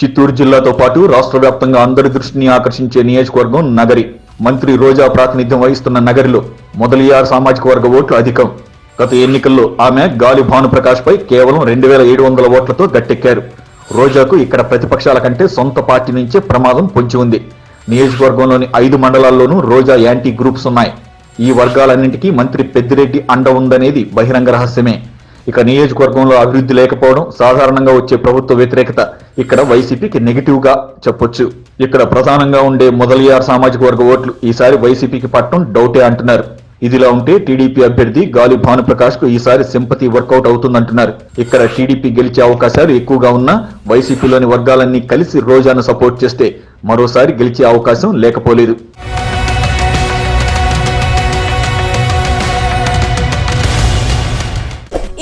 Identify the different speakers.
Speaker 1: చిత్తూరు జిల్లాతో పాటు రాష్ట్ర వ్యాప్తంగా అందరి దృష్టిని ఆకర్షించే నియోజకవర్గం నగరి. మంత్రి రోజా ప్రాతినిధ్యం వహిస్తున్న నగరిలో మొదలియార్ సామాజిక వర్గ ఓట్లు అధికం. గత ఎన్నికల్లో ఆమె గాలి భానుప్రకాష్పై కేవలం రెండు వేల ఏడు వందల ఓట్లతో గట్టెక్కారు. రోజాకు ఇక్కడ ప్రతిపక్షాల కంటే సొంత పార్టీ నుంచే ప్రమాదం పొంచి ఉంది. నియోజకవర్గంలోని ఐదు మండలాల్లోనూ రోజా యాంటీ గ్రూప్స్ ఉన్నాయి. ఈ వర్గాలన్నింటికీ మంత్రి పెద్దిరెడ్డి అండ ఉందనేది బహిరంగ రహస్యమే. ఇక నియోజకవర్గంలో అభివృద్ధి లేకపోవడం సాధారణంగా వచ్చే ప్రభుత్వ వ్యతిరేకత ఇక్కడ వైసీపీకి నెగిటివ్గా చెప్పొచ్చు. ఇక్కడ ప్రధానంగా ఉండే మొదలియార్ సామాజిక వర్గ ఓట్లు. ఈసారి వైసీపీకి పట్టడం డౌటే అంటున్నారు. ఇదిలా ఉంటే టీడీపీ అభ్యర్థి గాలి భానుప్రకాష్కు ఈసారి సింపతి వర్కౌట్ అవుతుందంటున్నారు. ఇక్కడ టీడీపీ గెలిచే అవకాశాలు ఎక్కువగా ఉన్నా వైసీపీలోని వర్గాలన్నీ కలిసి రోజాను సపోర్ట్ చేస్తే మరోసారి గెలిచే అవకాశం లేకపోలేదు.